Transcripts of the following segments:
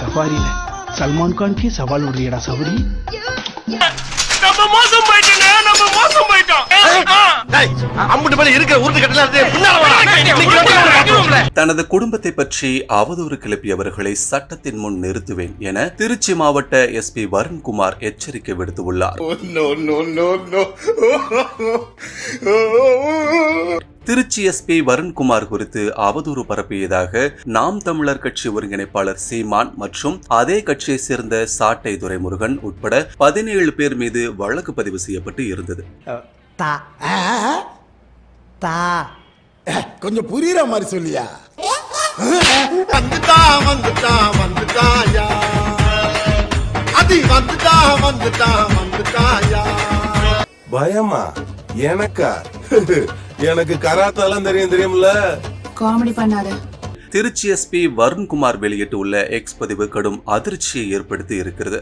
சஃபாரில சல்மான் கான்கே சவால் விடுறியடா சௌரி நம்ம மோசம் போயிட்டோங்க நம்ம மோசம் போயிட்டோம். அம்புட்டு மேல இருக்கிற உருட்டு கட்டல பின்னால தனது குடும்பத்தை பற்றி அவதூறு கிளப்பியவர்களை சட்டத்தின் முன் நிறுத்துவேன் என திருச்சி மாவட்ட எஸ்பி வருண்குமார் எச்சரிக்கை விடுத்துள்ளார். திருச்சி எஸ்பி வருண்குமார் குறித்து அவதூறு பரப்பியதாக நாம் தமிழர் கட்சி ஒருங்கிணைப்பாளர் சீமான் மற்றும் அதே கட்சியை சேர்ந்த சாட்டை துரைமுருகன் உட்பட பதினேழு பேர் மீது வழக்கு பதிவு செய்யப்பட்டு இருந்தது. தா தா கொஞ்சம் புரியுற மாதிரி சொல்லியா? வந்துட்டா வந்துட்டா வந்துட்டாயா? அது வந்துட்டா வந்துட்டா வந்துட்டாயா? பயமா? எனக்கா? எனக்கு கராத்தாலாம் தெரியும் தெரியும்ல? காமெடி பண்ணாத. திருச்சி எஸ்பி வருண்குமார் வெளியிட்டுள்ள எக்ஸ் பதிவு கடும் அதிர்ச்சியை ஏற்படுத்தி இருக்கிறது.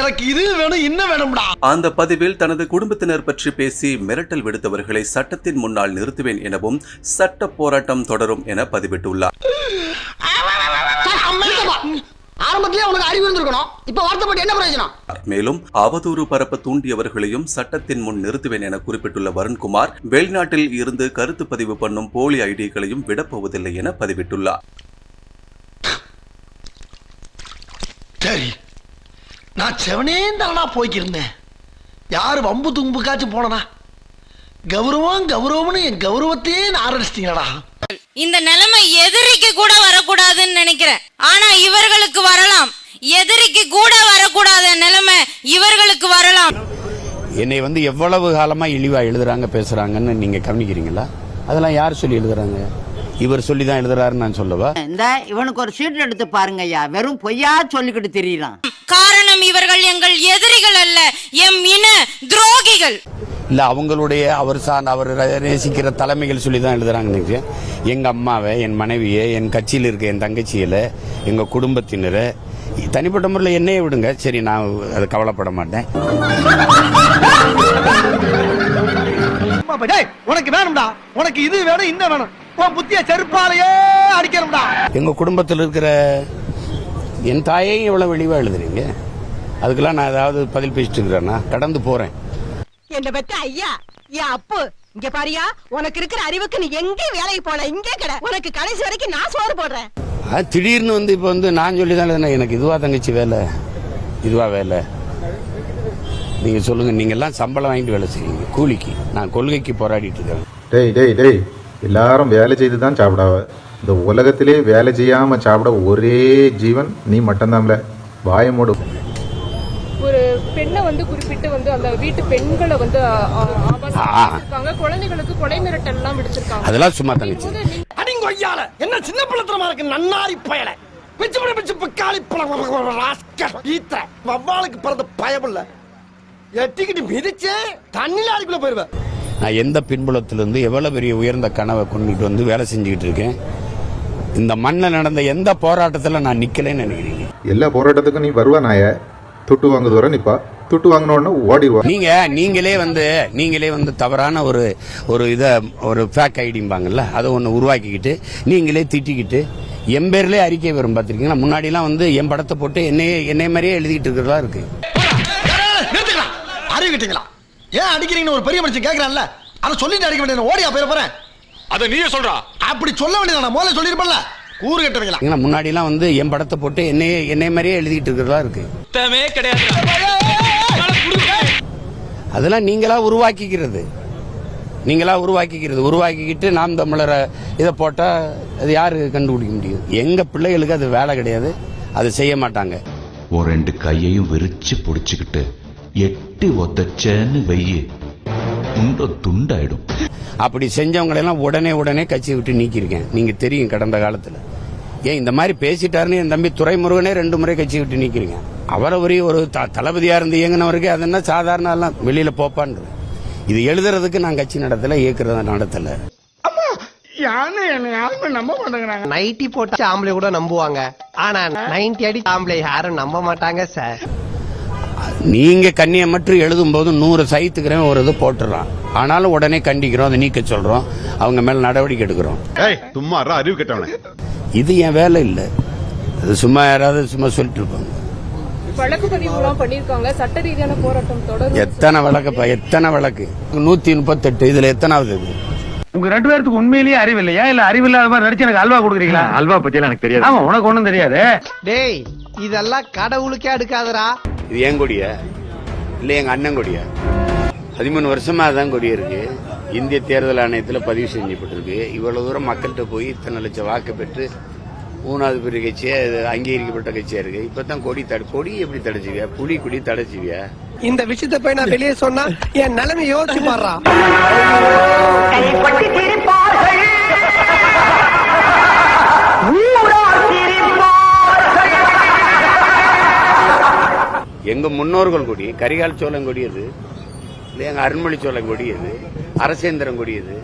எனக்கு இது வேணும் இன்னும் வேணும்டா. அந்த பதிவில் தனது குடும்பத்தினர் பற்றி பேசி மிரட்டல் விடுத்தவர்களை சட்டத்தின் முன்னால் நிறுத்துவேன் எனவும் சட்ட போராட்டம் தொடரும் என பதிவிட்டுள்ளார். ஆரம்பத்திலே உனக்கு அறிவு இருந்திருக்கணும். இப்ப வருத்தப்பட்டு என்ன பிரயோஜனம்? மேலும் அவதூறு பரப்ப தூண்டியவர்களையும் சட்டத்தின் முன் நிறுத்துவேன் என குறிப்பிட்டுள்ள வருண்குமார் வெளிநாட்டில் இருந்து கருத்து பதிவு பண்ணும் போலி ஐடிகளையும் விடப்போவதில்லை என பதிவிட்டுள்ளார். சரி. நான் செவனே தானா போய்க்கிருந்தேன். யாரு வம்பு தும்புக்காச்சும் போனனா? கௌரவம் கௌரவம்னு என் கௌரவத்தையே ஆரம்பிச்சிட்டீங்களா இந்த நிலைமை எதிரிக்கு கூட வரக்கூடாதுன்னு நினைக்கிறேன். ஆனா இவர்களுக்கு வரலாம். எதிரிக்கு கூட வரக்கூடாத நிலைமை இவர்களுக்கு வரலாம். என்னை வந்து எவ்வளவு காலமா இழிவா எழுதுறாங்க பேசுறாங்கன்னு நீங்க கவனிக்கிறீங்களா? அதெல்லாம் யார் சொல்லி எழுதுறாங்க? இவர் சொல்லி தான் எழுதுறாருன்னு நான் சொல்லவா? இந்த இவனுக்கு ஒரு சீட் எடுத்து பாருங்க ஐயா வெறும் பொய்யா சொல்லிக்கிட்டு தெரியலாம் காரணம் இவர்கள் எங்கள் எதிரிகள் அல்ல எம் இன துரோகிகள். இல்ல அவங்களுடைய அவர் சார்ந்த அவர் நேசிக்கிற தலைமைகள் சொல்லி தான் நினைக்கிறேன். எங்க அம்மாவை என் மனைவியை என் கட்சியில் இருக்க என் தங்கச்சியில எங்க குடும்பத்தினரை தனிப்பட்ட முறையில் என்னையே விடுங்க. சரி நான் அது கவலைப்பட மாட்டேன். உனக்கு வேணும்டா. உனக்கு இது வேணும் இந்த வேணும். உன் புத்திய செருப்பாலேயே அடிக்கணும்டா. எங்க குடும்பத்தில் இருக்கிற என் தாயையும் எவ்வளவு வெளிவா எழுதுறீங்க? அதுக்கெல்லாம் நான் ஏதாவது பதில் பேசிட்டு இருக்கிறேன்னா கடந்து போறேன். என்ன பத்த ஐயா என் அப்பு இங்க பாரியா உனக்கு இருக்கிற அறிவுக்கு நீ எங்க வேலைக்கு போன இங்கே கடை. உனக்கு கடைசி வரைக்கும் நான் சோறு போடுறேன். அது திடீர்னு வந்து இப்போ வந்து நான் சொல்லி தான் எனக்கு இதுவா தங்கச்சி வேலை இதுவா வேலை. நீங்க சொல்லுங்க நீங்க எல்லாம் சம்பளம் வாங்கிட்டு வேலை செய்யுங்க கூலிக்கு. நான் கொள்கைக்கு போராடிட்டு இருக்கேன் டேய் டேய் டேய் எல்லாரும் வேலை செய்து தான் சாப்பிடாவ. இந்த உலகத்திலே வேலை செய்யாம சாப்பிட ஒரே ஜீவன் நீ மட்டும்தான்ல. வாய மூடு. ஒரு பெண்ணை வந்து குறிப்பிட்டு வந்து அந்த வீட்டு பெண்களை வந்து குழந்தைகளுக்கு கொலை மிரட்டல் எல்லாம் விடுத்திருக்காங்க. அதெல்லாம் சும்மா தங்கச்சி. அடிங்க ஐயால என்ன சின்ன பிள்ளைத்தனமா இருக்கு நன்னாரி பயல. பிச்சு பிடி பிச்சு பிக்காளி பழம் ராஸ்கல் ஈத்த. வவ்வாலுக்கு பிறந்த பயமில்ல எட்டிக்கிட்டு மிதிச்சே தண்ணில அடிக்குள்ள போயிருவேன் நான் எந்த பின்புலத்திலிருந்து எவ்வளவு பெரிய உயர்ந்த கனவை கொண்டுட்டு வந்து வேலை செஞ்சுக்கிட்டு இருக்கேன்? இந்த மண்ணில் நடந்த எந்த போராட்டத்துல நான் நிக்கலைன்னு நினைக்கிறீங்க? எல்லா போராட்டத்துக்கும் நீ வருவா நாய? துட்டு வாங்குது வர நிப்பா. துட்டு வாங்கினோடனே ஓடிடுவா நீங்க நீங்களே வந்து நீங்களே வந்து தவறான ஒரு ஒரு இத ஒரு ஃபேக் ஐடிம்பாங்கல்ல அதை ஒன்று உருவாக்கிக்கிட்டு நீங்களே திட்டிக்கிட்டு என் பேர்லயே அறிக்கை வரும் பார்த்திருக்கீங்களா? முன்னாடிலாம் வந்து என் படத்தை போட்டு என்னையே என்னை மாதிரியே எழுதிட்டு இருக்கிறதா இருக்கு. அறிவிக்கிட்டீங்களா? ஏன் அடிக்கிறீங்கன்னு ஒரு பெரிய மனுஷன் கேக்குறான்ல. அதை சொல்லிட்டு அடிக்க வேண்டியது ஓடியா போயிட போறேன். அத நீயே சொல்றா. அப்படி சொல்ல வேண்டியது நான் முதல்ல சொல்லிருப்பேன்ல கூறு கட்டுவீங்களா ஏன்னா, முன்னாடிலாம் வந்து என் படத்தை போட்டு என்னையே என்னை மாதிரியே எழுதிட்டு இருக்கிறதா இருக்கு. தேமே கிடையாது. அதெல்லாம் நீங்களா உருவாக்கிக்கிறது. நீங்களா உருவாக்கிக்கிறது. உருவாக்கிக்கிட்டு நாம் தமிழரை இதை போட்டா அது யாரு கண்டுபிடிக்க முடியும்? எங்க பிள்ளைகளுக்கு அது வேலை கிடையாது. அது செய்ய மாட்டாங்க. ஒரு ரெண்டு கையையும் விரிச்சு புடிச்சுக்கிட்டு எட்டி ஒத்தச்சேன்னு வெய்யு. துண்ட துண்டாயிடும். அப்படி செஞ்சவங்களெல்லாம் உடனே உடனே கட்சியை விட்டு நீக்கியிருக்கேன். நீங்க தெரியும் கடந்த காலத்துல. ஏன் இந்த மாதிரி பேசிட்டாருன்னு என் தம்பி துரைமுருகனே ரெண்டு முறை கட்சியை விட்டு நீக்கிறீங்க அவரை ஒரு ஒரு த- தளபதியா இருந்து இயங்கினவருக்கு அது என்ன சாதாரண எல்லாம் வெளியில போப்பான்றது. இது எழுதுறதுக்கு நான் கட்சி நடத்தல இயக்குறத நடத்தல. நைட்டி போட்ட ஆம்பளை கூட நம்புவாங்க. ஆனா நைன்டி அடி ஆம்பளை யாரும் நம்ப மாட்டாங்க சார். நீங்க கண்ணியை மட்டும் எழுதும் போது நூறு சைத்துக்கிறேன் ஒரு இது போட்டுறான். ஆனாலும் உடனே கண்டிக்கிறோம் அதை நீக்க சொல்றோம் அவங்க மேல நடவடிக்கை எடுக்கிறோம். ஏய் சும்மா அறிவு கட்டவனே. இது என் வேலை இல்லை. அது சும்மா யாராவது சும்மா சொல்லிட்டு இருப்பாங்க. வழக்கு எத்தனை வழக்குப்பா எத்தனை வழக்கு? நூத்தி முப்பத்தெட்டு இதுல எத்தனாவது இது? உங்க ரெண்டு பேருக்கு உண்மையிலேயே அறிவு இல்லையா? இல்ல அறிவு இல்லாத மாதிரி நடிச்சு எனக்கு அல்வா கொடுக்குறீங்களா? அல்வா பத்தி எனக்கு தெரியாது. ஆமா உனக்கு ஒண்ணும் தெரியாது. டேய் இதெல்லாம் கடவுளுக்கே அடுக்காதடா. இது என் கொடியா? இல்ல எங்க அண்ணன் கொடியா? பதிமூணு வருஷமா அதான் கொடி இருக்கு. இந்திய தேர்தல் ஆணையத்தில் பதிவு செஞ்சப்பட்டிருக்கு. இவ்வளவு தூரம் மக்கள்கிட்ட போய் இத்தனை லட்சம் வாக்கு பெற்று மூணாவது பெரிய கட்சியா இது அங்கீகரிக்கப்பட்ட கட்சியா இருக்கு. இப்பதான் கொடி தடு கொடி எப்படி தடைச்சுவியா? புலி கொடி தடைச்சுவியா? இந்த விஷயத்தை போய் நான் வெளியே சொன்னா என் நிலைமை யோசிச்சு பாடுறா எங்க முன்னோர்கள் கொடி கரிகால் சோழன் கொடியது இல்லை எங்க அருண்மொழி சோழன் கொடியது அரசேந்திரன் கொடியது.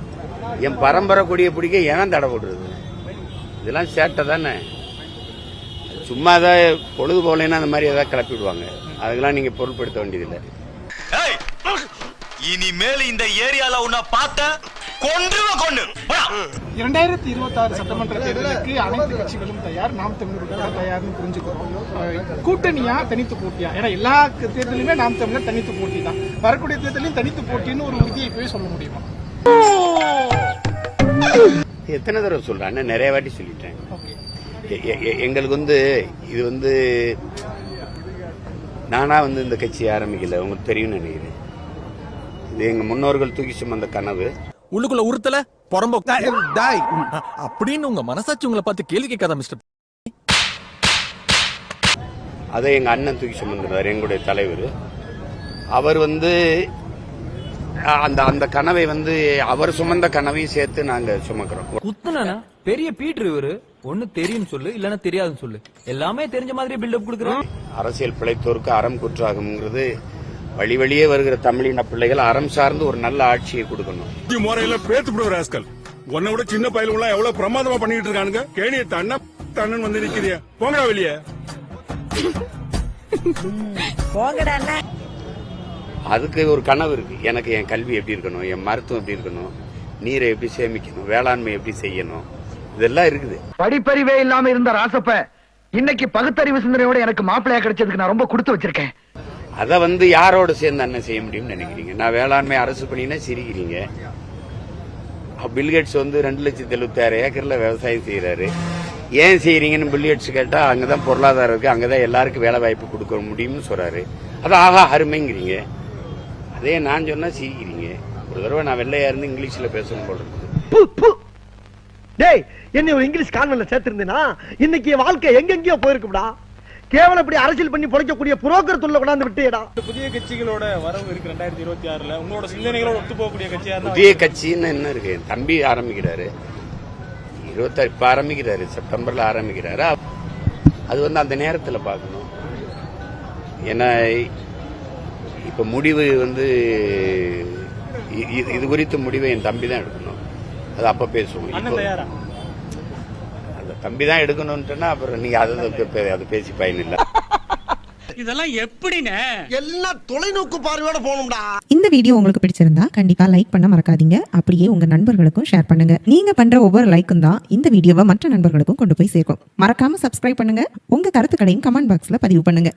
என் பரம்பரை கொடியை பிடிக்க ஏன் தடை போடுறது? இதெல்லாம் சேட்டை தானே. சும்மா தான் பொழுது போகலைன்னா அந்த மாதிரி ஏதாவது கிளப்பி விடுவாங்க அதுக்கெல்லாம் நீங்க பொருட்படுத்த வேண்டியதில்லை. இனிமேல் இந்த ஏரியால உன்னை பார்த்த கொன்று கொண்டு இரண்டாயிரத்தி இருபத்தி ஆறு சட்டமன்ற தேர்தலுக்கு அனைத்து கட்சிகளும் தயார். நாம் தமிழர் தயார்னு புரிஞ்சுக்கிறோம். கூட்டணியா தனித்து போட்டியா? ஏன்னா எல்லா தேர்தலுமே நாம் தமிழர் தனித்து போட்டி தான். வரக்கூடிய தேர்தலையும் தனித்து போட்டின்னு ஒரு உறுதியை போய் சொல்ல முடியுமா? எத்தனை தடவை சொல்றேன்? அண்ணன் நிறைய வாட்டி சொல்லிட்டேன். எ- எ- எ- எங்களுக்கு வந்து இது வந்து நானா வந்து இந்த கட்சி ஆரம்பிக்கல. உங்களுக்கு தெரியும்னு நினைக்கிறேன். இது எங்க முன்னோர்கள் தூக்கி சுமந்த கனவு. உள்ளுக்குள்ள உறுத்தல? புறம்போ டாய் அப்படின்னு உங்க மனசாட்சி உங்களை பார்த்து கேள்வி கேட்காத மிஸ்டர் அதை எங்க அண்ணன் தூக்கி சுமந்துறாரு எங்களுடைய தலைவர். அவர் வந்து அந்த அந்த கனவை வந்து அவர் சுமந்த கனவையும் சேர்த்து நாங்க சுமக்கிறோம். குத்துனா பெரிய பீட்ரு இவரு. ஒண்ணு தெரியும் சொல்லு இல்லன்னா தெரியாதுன்னு சொல்லு. எல்லாமே தெரிஞ்ச மாதிரி பில்டப் கொடுக்குறான் அரசியல் பிழைத்தோருக்கு அறம் குற்றாகும்ங்கிறது வழி வழியே வருகிற தமிழின பிள்ளைகள் அறம் சார்ந்து ஒரு நல்ல ஆட்சியை கொடுக்கணும். முறையில பேத்து விடுற ராஸ்கல். உன்னை விட சின்ன பயிலுங்களா எவ்வளவு பிரமாதமா பண்ணிட்டு இருக்கானுங்க. கேணிய தண்ண தண்ணன் வந்து நிக்கிறிய. போங்கடா வெளியே. அதுக்கு ஒரு கனவு இருக்கு. எனக்கு என் கல்வி எப்படி இருக்கணும்? என் மருத்துவம் எப்படி இருக்கணும்? நீரை எப்படி சேமிக்கணும்? வேளாண்மை எப்படி செய்யணும்? இதெல்லாம் இருக்குது. படிப்பறிவே இல்லாம இருந்த ராசப்ப இன்னைக்கு பகுத்தறிவு சிந்தனையோட எனக்கு மாப்பிள்ளையா கிடைச்சதுக்கு நான் ரொம்ப கொடுத்து வச்சிருக்கேன். அதை வந்து யாரோட சேர்ந்து அண்ணன் செய்ய முடியும்னு நினைக்கிறீங்க? நான் வேளாண்மை அரசு பண்ணினா சிரிக்கிறீங்க. பில்கேட்ஸ் வந்து ரெண்டு லட்சத்தி எழுபத்தாறு ஏக்கர்ல விவசாயம் செய்யறாரு ஏன் செய்யறீங்கன்னு பில்கேட்ஸ் கேட்டா அங்கதான் பொருளாதாரம் இருக்கு அங்கதான் எல்லாருக்கும் வேலை வாய்ப்பு கொடுக்க முடியும்னு சொல்றாரு. அது ஆகா அருமைங்கிறீங்க. அதே நான் சொன்னா சிரிக்கிறீங்க. ஒரு தடவை நான் வெள்ளையா இருந்து இங்கிலீஷ்ல பேசணும் போல இருக்குது. டேய் என்னை ஒரு இங்கிலீஷ் கான்வென்ட்ல சேர்த்திருந்தேனா? இன்னைக்கு என் வாழ்க்கை எங்கெங்கயோ போயிருக்கும்டா. கேவலம் இப்படி அரசியல் பண்ணி பொழைக்கக்கூடிய புரோக்கர் தொல்லை கொண்டாந்து விட்டுடா புதிய கட்சிகளோட வரவு இருக்கு ரெண்டாயிரத்தி இருபத்தி ஆறுல. உங்களோட சிந்தனைகளோட ஒத்து போகக்கூடிய கட்சியா புதிய கட்சின்னு என்ன இருக்கு? என் தம்பி ஆரம்பிக்கிறாரு. இருபத்தாறு இப்ப ஆரம்பிக்கிறாரு. செப்டம்பர்ல ஆரம்பிக்கிறாரு. அது வந்து அந்த நேரத்துல பார்க்கணும். ஏன்னா இப்ப முடிவு வந்து இது குறித்த முடிவை என் தம்பி தான் எடுக்கணும். அது அப்ப பேசுவோம். தம்பி தான் எடுக்கணும்ட்டுன்னா அப்புறம் நீங்க அதை அது பேசி பயன் இல்லை இதெல்லாம் எப்படின்னு எல்லாம் தொலைநோக்கு பார்வையோட போகணும்டா. இந்த வீடியோ உங்களுக்கு பிடிச்சிருந்தா கண்டிப்பா லைக் பண்ண மறக்காதீங்க. அப்படியே உங்க நண்பர்களுக்கும் ஷேர் பண்ணுங்க. நீங்க பண்ற ஒவ்வொரு லைக்கும் தான் இந்த வீடியோவை மற்ற நண்பர்களுக்கும் கொண்டு போய் சேர்க்கும். மறக்காம சப்ஸ்கிரைப் பண்ணுங்க. உங்க கருத்துக்களையும் கமெண்ட் பாக்ஸ்ல பதிவு பண்ணுங்க.